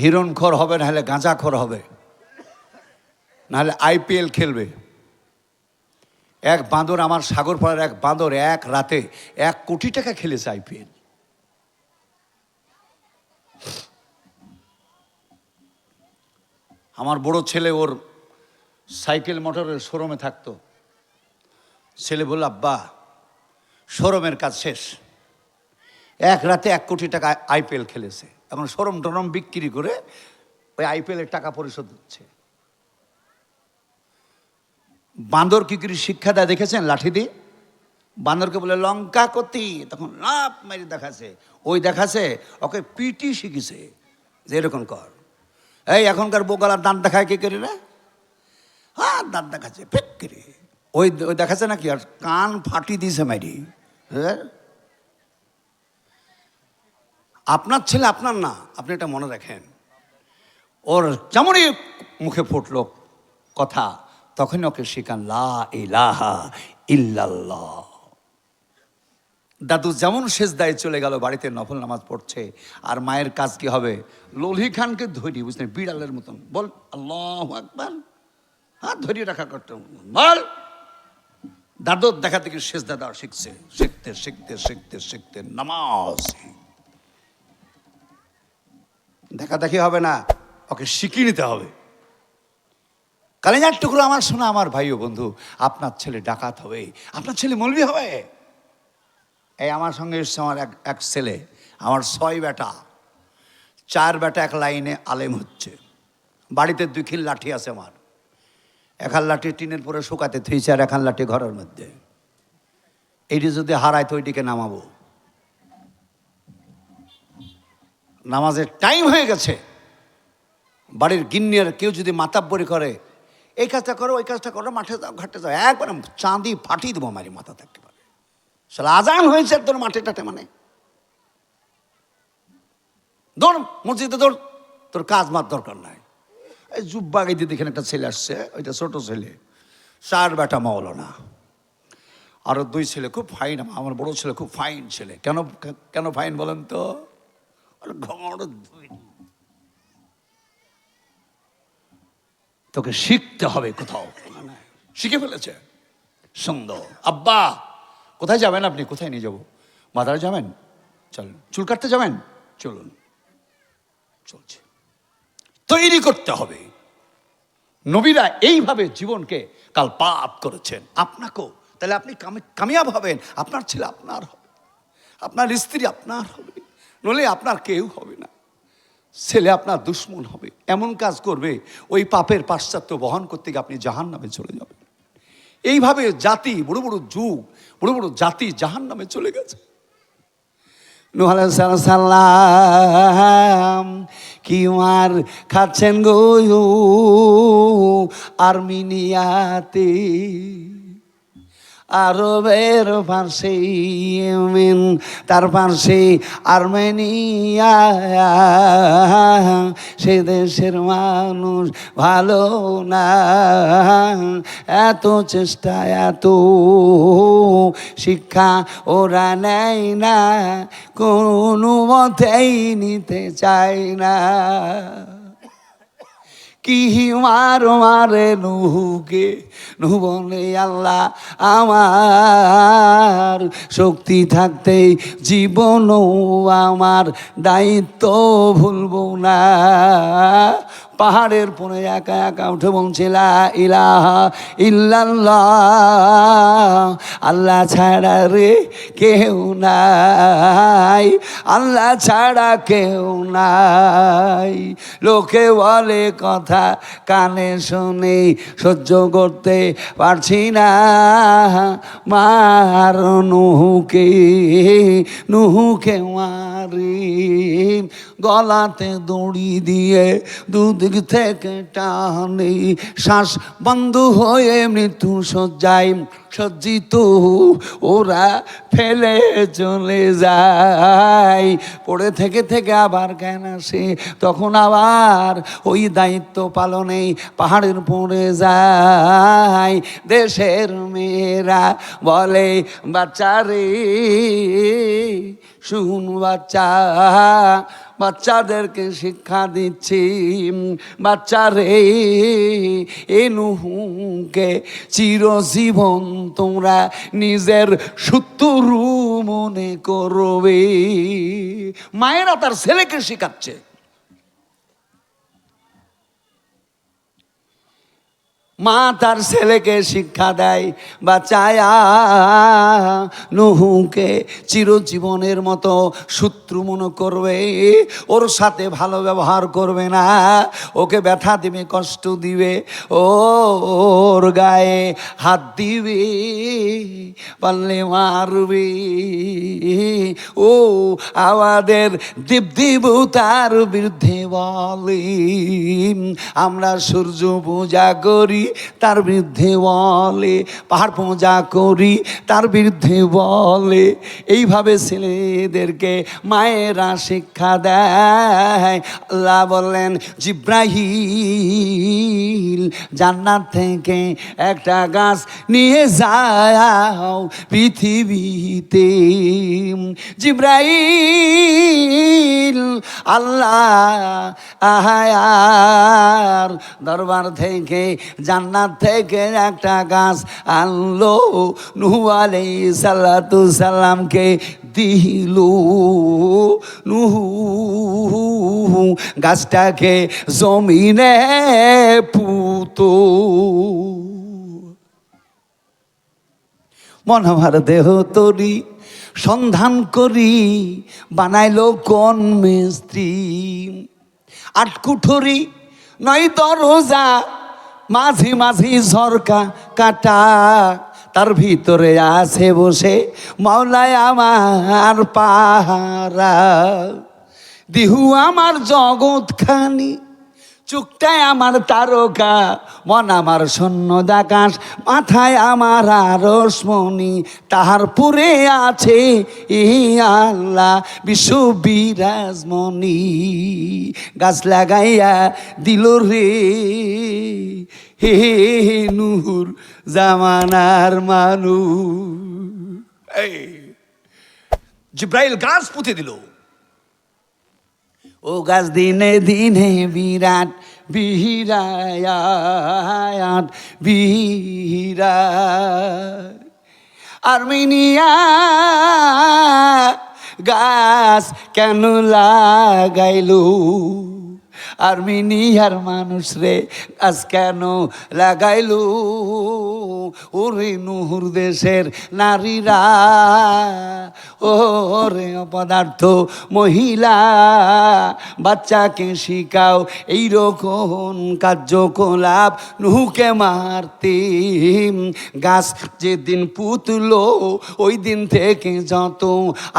হিরণখর হবে না নাহলে গাঁজাখর হবে, নাহলে আইপিএল খেলবে। এক বাঁদর আমার সাগর পাড়ার এক বাঁদর এক রাতে এক কোটি টাকা খেলেছে আইপিএল। আমার বড় ছেলে ওর সাইকেল মোটরের শোরুমে থাকতো। ছেলে বলল, আব্বা, শোরুমের কাজ শেষ। এক রাতে এক কোটি টাকা আইপিএল খেলেছে। এখন শোরুম টোরম বিক্রি করে ওই আইপিএলের টাকা পরিশোধ হচ্ছে। বান্দর কি করে শিক্ষা দেয় দেখেছেন লাঠি দিয়ে? বান্দরকে বলে, লঙ্কা কতি। তখন লাভ মেরে দেখাছে ওই দেখাছে ওকে পিটি শিখেছে যে এরকম কর। এই এখনকার বোকালার দাঁত দেখায় কে করে রে? হ্যাঁ দাঁত দেখাচ্ছে, ফেক করে। ওই ওই দেখাচ্ছে নাকি? আর কান ফাটি দিয়েছে মাইরি। হ্যাঁ? আপনার ছেলে আপনার না, আপনি এটা মনে রাখেন। ওর যেমনই মুখে ফুটলো কথা, তখনই ওকে শিখান, লা ইলাহা ইল্লাল্লাহ। দাদু যেমন শেষ দায়ে চলে গেল, বাড়িতে নফল নামাজ পড়ছে, আর মায়ের কাজ কি হবে? লোলি খানকে ধরি, বুঝলেন, বিড়ালের মতন। বল, আল্লাহ আকবার। হ্যাঁ ধরিয়ে রাখা করতে বল, দাদু দেখা থেকে শেষ দাদা শিখছে। শিখতে শিখতে শিখতে শিখতে নামাজ। দেখা দেখি হবে না। ওকে শিখিয়ে নিতে হবে। কালিজার টুকরো আমার শোনা আমার ভাই ও বন্ধু আপনার ছেলে ডাকাত হবে। আপনার ছেলে মলবি হবে? এই আমার সঙ্গে এসছে আমার এক এক ছেলে আমার ছয় বেটা। চার বেটা এক লাইনে আলেম হচ্ছে। বাড়িতে দুই খিল লাঠি আছে আমার। এখান লাঠি টিনের পরে শুকাতে থুইছে আর এখান লাঠি ঘরের মধ্যে। এইটি যদি হারায় তো ওইটিকে নামাবো। নামাজের টাইম হয়ে গেছে। বাড়ির গিন্নির কেউ যদি মাতাব্বরি করে, এই কাজটা করো, ওই কাজটা করো, মাঠে যাও, ঘাটে যাও। একবার চাঁদি ফাটিয়ে দেবো মারি মাথা থাকতে পারে। সালা আজান হয়েছে তোর মাঠে টাটে মানে। দৌড়, মসজিদে দৌড়, তোর কাজ মার দরকার নাই। এই জুব্বা গাইতে দেখেন একটা ছেলে আসছে, ওইটা ছোট ছেলে। চার বেটা মৌলানা আরও দুই ছেলে, খুব ফাইন আমার বড় ছেলে খুব ফাইন ছেলে। কেন কেন ফাইন বলেন তো? ঘর তোকে শিখতে হবে কোথাও। শিখে ফেলেছে। সুন্দর। আব্বা কোথায় যাবেন আপনি? কোথায় নিয়ে যাব? মাদার যাবেন? চলুন চুল কাটতে যাবেন? চলুন। চলছে। তৈরি করতে হবে। নবীরা এইভাবে জীবনকে কাল পাপ করেছেন। আপনাকেও। তাহলে আপনি কামিয়াব হবেন। আপনার ছেলে আপনার হবে। আপনার স্ত্রী আপনার হবে। নলে আপনার কেউ হবে না। ছেলে আপনার দুশ্মন হবে। এমন কাজ করবে, ওই পাপের পাশ্চাত্য বহন করতে গিয়ে আপনি জাহান নামে চলে যাবেন। এইভাবে জাতি, বড় বড় যুগ, বড় বড় জাতি জাহান নামে চলে গেছে। সাল্লাম কি মার খাচ্ছেন গো আর্মিনিয়াতে? আরবের পাশে ইয়েমেন তার পাশে আর্মেনিয়া। সে দেশের মানুষ ভালো না, এত চেষ্টা, এত শিক্ষা ওরা নেয় না, কোনো মতেই নিতে চায় না। কি মার, মারে নুহুকে? নুহু বলে, আল্লাহ, আমার শক্তি থাকতেই জীবনও আমার দায়িত্ব ভুলব না। পাহাড়ের পরে একা একা উঠে বলছিলা ইলাহা ইল্লাল্লাহ। আল্লাহ ছাড়া রে কেউ নাই। আল্লাহ ছাড়া কেউ নাই। লোকে বলে কথা কানে শুনে সহ্য করতে পারছি না। মার নুহুকে নুহুকে মারি, গলাতে দড়ি দিয়ে দুদিক থেকে টানি শ্বাস বন্ধ হয়ে মৃত্যু সজ্জায় সজ্জিত, ওরা ফেলে চলে যায়। পড়ে থেকে থেকে আবার জ্ঞান আসে, তখন আবার ওই দায়িত্ব পালনে পাহাড়ের পড়ে যায়। দেশের মেয়েরা বলে বাচ্চারে শুন বাচ্চা বাচ্চাদেরকে শিক্ষা দিচ্ছি। বাচ্চারে, এ নুহুকে চিরজীবন তোমরা নিজের শত্রু মনে করবে। মায়েরা তার ছেলেকে শেখাচ্ছে। মা তার ছেলেকে শিক্ষা দেয় বা চায়া নুহুকে চিরজীবনের মতো শত্রু মনে করবে, ওর সাথে ভালো ব্যবহার করবে না, ওকে ব্যথা দিবে, কষ্ট দিবে, ওর গায়ে হাত দিবে, পারলে মারবে। ও আমাদের দেব দেবতার বিরুদ্ধে বলে, আমরা সূর্য পূজা করি তার বিরুদ্ধে বলে, পাহাড় পূজা করি, তার বিরুদ্ধে বলে। এইভাবে ছেলেদেরকে মায়েরা শিক্ষা দেয়। আল্লাহ বললেন জিব্রাহিল জান্নাত থেকে একটা গাছ নিয়ে যাও পৃথিবীতে। জিব্রাইল, আল্লাহ আহায়ার দরবার থেকে জান্নাত থেকে একটা গাছ আনলো। নুহু আলাই সাল্লাতু সাল্লামকে দিল। নুহু গাছটাকে জমিনে পুতো। মন আমার দেহ তরি, সন্ধান করি, বানাইলো কোন মিস্ত্রি। আটকুঠরি, নয় দরজা মাঝি মাঝি ঝরকা কাটা, তার ভিতরে আছে বসে মাওলায় আমার পাহারা। দিহু আমার জগৎ খানি চুকটায় আমার তারকা, মন আমার শূন্য দাকাশ, মাথায় আমার আরসমণি তাহার পুরে আছে আল্লাহ বিশ্ব বিরাজমণি। গাছ লাগাইয়া দিল রে, হে নূর জামানার এই, জিব্রাইল গাছ পুঁতে দিল। ও গাছ দিনে দিনে বিরাট বিহিরায়াত বিহিরাট আর্মেনিয়া গাছ কেন লাগাইলো? আর্মেনিয়ার মানুষ রে গাছ কেন লাগাইলো? ওরে নুহুর দেশের নারীরা, ওরে অপদার্থ মহিলা, বাচ্চাকে শিখাও এইরকম কার্যকলাপ, নুহুকে মারতে গাছ যেদিন পুতলো ওই দিন থেকে যত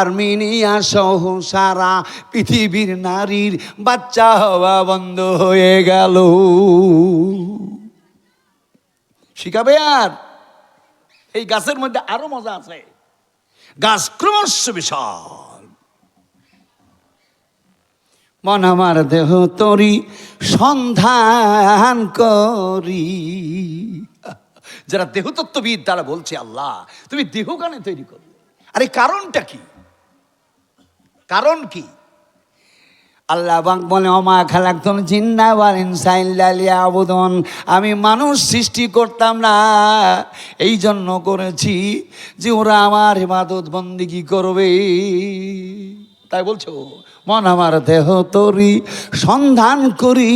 আর্মেনিয়া সহ সারা পৃথিবীর নারীর বাচ্চা হওয়া বন্ধ হয়ে গেল। শিখাবে আর? এই গাছের মধ্যে আরও মজা আছে। গাছ ক্রমশ বিশাল। মন আমার দেহ তরি, সন্ধান করি। যারা দেহতত্ত্ববিদ, তারা বলছে, আল্লাহ, তুমি দেহ গানে তৈরি করো আরে কারণটা কি? কারণ কি? আল্লাহ বাক বলে অমা খালাকতন জিন্না ওয়ালিন সাইল্লালিয়া আবুদন আমি মানুষ সৃষ্টি করতাম না এই জন্য করেছি যে ওরা আমার ইবাদত বন্দিগি করবে? তাই বলছো? মন আমার দেহ তরি, সন্ধান করি,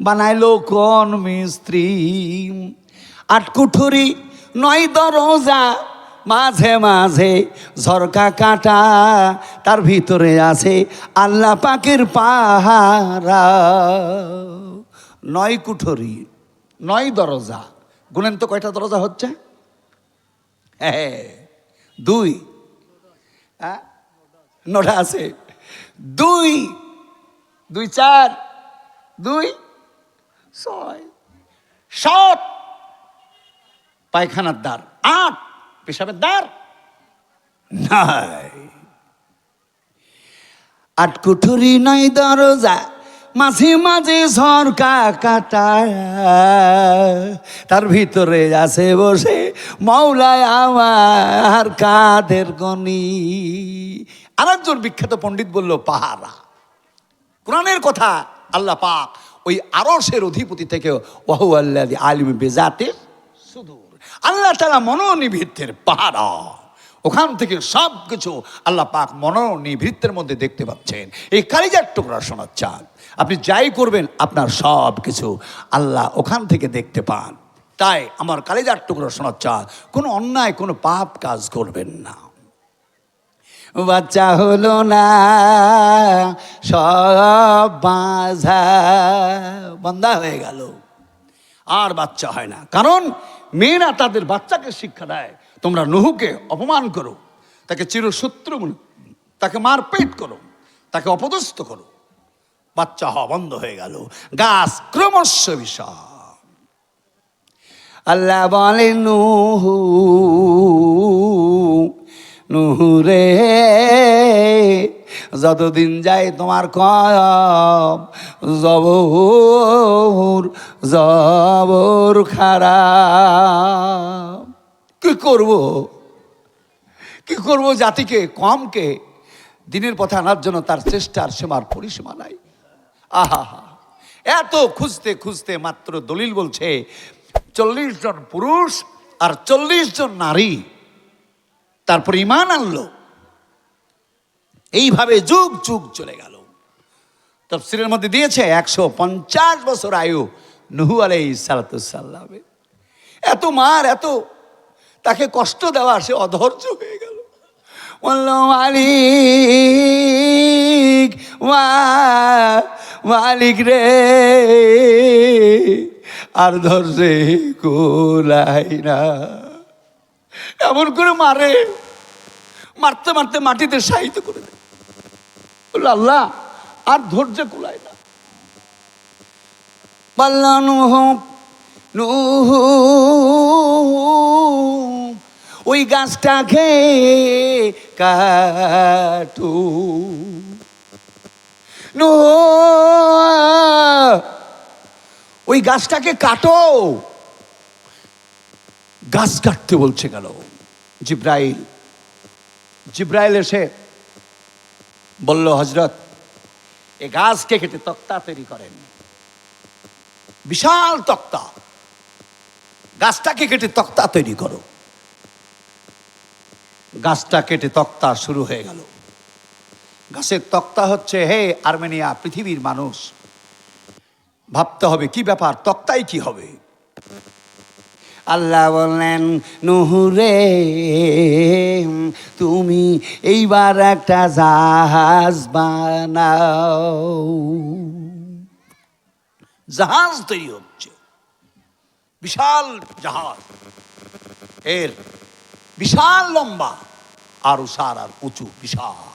বানাইলো কোন মিস্ত্রি? আটকুঠুরি, নয় দরজা মাঝে মাঝে ঝরকা কাটা তার ভিতরে আছে আল্লাহ পাকের পাহারা। নয় কুঠরি, নয় দরজা। গুনেন তো কয়টা দরজা হচ্ছে? হ্যাঁ দুই। হ্যাঁ? নটা আছে। দুই দুই চার, দুই, ছয়, সাত। পায়খানার দ্বার, আট। পেশাবের দ্বার? নাই। আট কুঠুরি নয় দরজা, মাঝে মাঝে ঝরকা কাটা তার ভিতরে আছে বসে মৌলায় আমার কাদের গনি। আর একজন বিখ্যাত পণ্ডিত বলল, পাহারা। কোরআনের কথা আল্লাহ পাক ওই আরসের অধিপতি থেকে ওয়াহু আল্লাহ আলিম বেজাতে সুদূর। আল্লাহ তালা মনোনিবৃত্তের পাহাড়া ওখান থেকে সব কিছু আল্লাহ পাক মনোনিবৃত্তের মধ্যে দেখতে পাচ্ছেন। এই কালিজার টুকরা শোনার চান আপনি যাই করবেন, আপনার সব কিছু আল্লাহ ওখান থেকে দেখতে পান। তাই আমার কালিজার টুকরা শোনার চান কোনো অন্যায়, কোনো পাপ কাজ করবেন না। বাচ্চা হলো না, সব বাঁধা বন্ধা হয়ে গেল। আর বাচ্চা হয় না। কারণ মেয়েরা তাদের বাচ্চাকে শিক্ষা দেয়, তোমরা নহুকে অপমান করো, তাকে চিরশত্রু মনে, তাকে মারপেট করো, তাকে অপদস্থ করো। বাচ্চা হওয়া বন্ধ হয়ে গেল। গাছ ক্রমশ বিষয় আল্লাহ বলে, নুহু নুহু রে যতদিন যায় তোমার জবর জবর খারাপ। কি করব? কি করব জাতিকে, কমকে? দিনের পথে আনার জন্য তার চেষ্টার সীমার পরিসীমা নাই। আহা। এত খুঁজতে খুঁজতে মাত্র দলিল বলছে, চল্লিশ জন পুরুষ আর চল্লিশ জন নারী। তারপর ইমান আনলো। এইভাবে যুগ যুগ চলে গেল। তফসিলের মধ্যে দিয়েছে একশো পঞ্চাশ বছর আয়ু নুহু আলাই সালাতামে এত মার, এত তাকে কষ্ট দেওয়া, সে অধৈর্য হয়ে গেল। মালিক মালিক রে, আর ধরছে কোলাই না। এমন করে মারে, মারতে মারতে মাটিতে সাহিত্য করে দেয় আল্লাহ, আর ধৈর্য কুলায় না। পাল্লা নুহ ওই গাছটাকে কাটু। ওই গাছটাকে কাটো। গাছ কাটতে বলছে গেল জিব্রাইল। জিব্রাইল এসে বলল হজরত এ গাছকে কেটে তক্তা তৈরি করেন? বিশাল তক্তা। গাছটাকে কেটে তক্তা তৈরি করো। গাছটা কেটে তক্তা শুরু হয়ে গেল। গাছের তক্তা হচ্ছে, হে আর্মেনিয়া, পৃথিবীর মানুষ, ভাবতে হবে কি ব্যাপার? তক্তাই কি হবে? আল্লাহ বললেন, নুহুরে, তুমি এইবার একটা জাহাজ বানাও। জাহাজ তৈরি হচ্ছে। বিশাল জাহাজ। এর বিশাল লম্বা, আর উষার আর উঁচু, বিশাল।